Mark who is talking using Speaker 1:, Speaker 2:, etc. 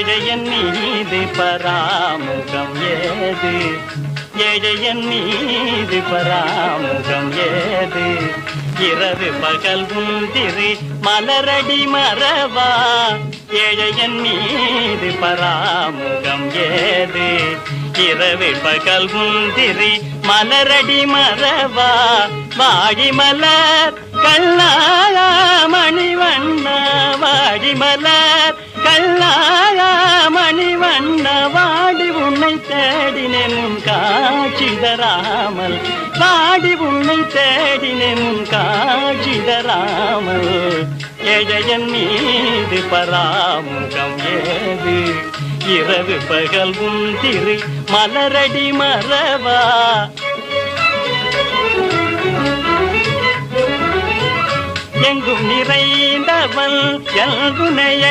Speaker 1: ஏழையன் மீது பராமுகம் ஏது? ஏழையன் மீது பராமுகம் ஏது? இரவு பகல் உந்திரி மலரடி மரவா ஏழையன் மீது பராமுகம் ஏது? இரவு பகல் முந்திரி மலரடி மரவா வாடி மலர் கல்லாயா மணிவண்ண? வாடி மலர் கல்லாயா உன்னை தேடினேன் உன் காட்சி தராமல் உன்னை தேடினேன் உன் காட்சி தராமல் ஏழையன் மீது பராமுகம் ஏது? இரவு பகல் உந்திரு மலரடி மரவா எங்கும் நிறைந்தவன் எங்குனைய